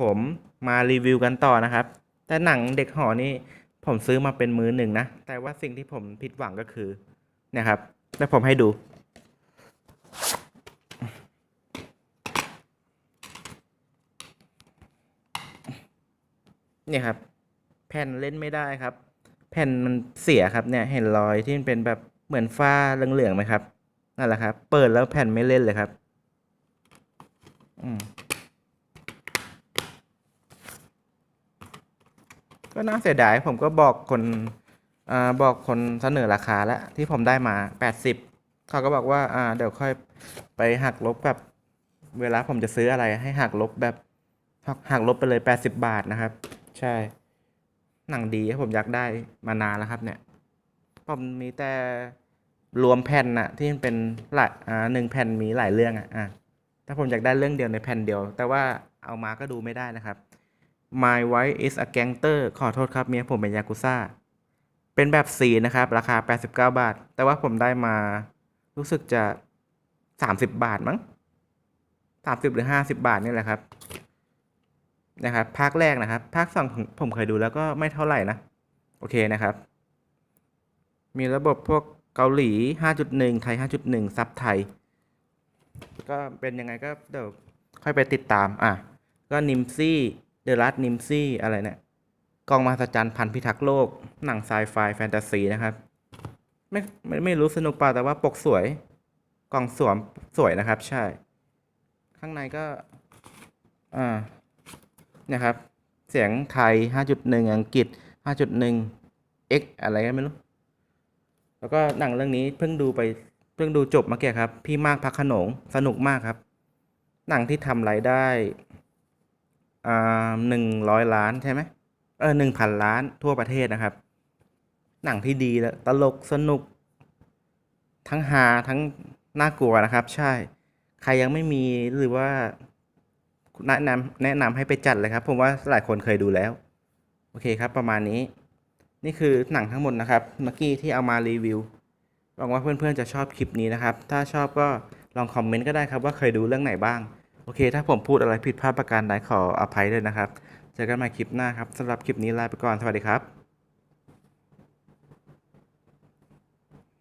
ผมมารีวิวกันต่อนะครับ แต่หนังเด็กหอนี่ผมซื้อมาเป็นมือหนึ่งนะ แต่ว่าสิ่งที่ผมผิดหวังก็คือเนะครับแล้วผมให้ดู เนี่ยครับ แผ่นเล่นไม่ได้ครับ แผ่นมันเสียครับเนี่ยเห็นรอยที่มันเป็นแบบเหมือนฝ้าเหลืองๆไหมครับนั่นแหละครับ เปิดแล้วแผ่นไม่เล่นเลยครับ อืม ก็น่าเสียดายผมก็บอกคนอ่าบอกคนเสนอราคาแล้วที่ผมได้มาแปดสิบเขาก็บอกว่าอ่าเดี๋ยวค่อยไปหักลบแบบเวลาผมจะซื้ออะไรให้หักลบแบบหักหักลบไปเลยแปดสิบบาทนะครับ ใช่ หนังดีครับผมอยากได้มานานแล้วครับ เนี่ย ผมมีแต่รวมแผ่นน่ะ ที่มันเป็นหลายอ่าหนึ่งแผ่นมีหลายเรื่องอะอะถ้าผมอยากได้เรื่องเดียวในแผ่นเดียว แต่ว่าเอามาก็ดูไม่ได้นะครับ My wife is a gangster ขอโทษครับเมียผมเป็นยากุซ่า เป็นแบบสีนะครับ ราคา 89 บาท แต่ว่าผมได้มารู้สึกจะ 30 บาทมั้ง 30 หรือ 50 บาทนี่แหละครับ นะครับภาคแรกนะครับ ภาคสองผมผมเคยดูแล้วก็ไม่เท่าไหร่นะ โอเคนะครับ มีระบบพวกเกาหลี 5.1 ไทย 5.1 ซับไทย ก็เป็นยังไงก็เดี๋ยวค่อยไปติดตาม อะ ก็นิมซี่ เดอะลัสนิมซี่อะไรเนี่ยกองมหัศจรรย์พันพิทักษ์โลก หนังไซไฟแฟนตาซีนะครับ ไม่ไม่ไม่รู้สนุกเปล่าแต่ว่าปกสวย กล่องสวมสวยนะครับ ใช่ ข้างในก็ อ่าเนี่ยครับ เสียงไทย 5.1 อังกฤษ 5.1 X อะไรก็ไม่รู้ แล้วก็หนังเรื่องนี้เพิ่งดูไปเพิ่งดูจบเมื่อกี้ครับ พี่มากพักขนงสนุกมากครับ หนังที่ทำรายได้ หนึ่งร้อยล้านใช่ไหมเออหนึ่งพันล้านทั่วประเทศนะครับ หนังที่ดีแล้วตลกสนุก ทั้งฮาทั้งน่ากลัวนะครับ ใช่ ใครยังไม่มีหรือว่าแนะนำแนะนำให้ไปจัดเลยครับ ผมว่าหลายคนเคยดูแล้ว โอเคครับ ประมาณนี้ นี่คือหนังทั้งหมดนะครับ เมื่อกี้ที่เอามารีวิวหวังว่าเพื่อนๆจะชอบคลิปนี้นะครับ ถ้าชอบก็ลองคอมเมนต์ก็ได้ครับว่าเคยดูเรื่องไหนบ้าง โอเค ถ้าผมพูดอะไรผิดพลาดประการใดขออภัยด้วยนะครับ เจอกันใหม่คลิปหน้าครับสำหรับคลิปนี้ลาไปก่อน สวัสดีครับ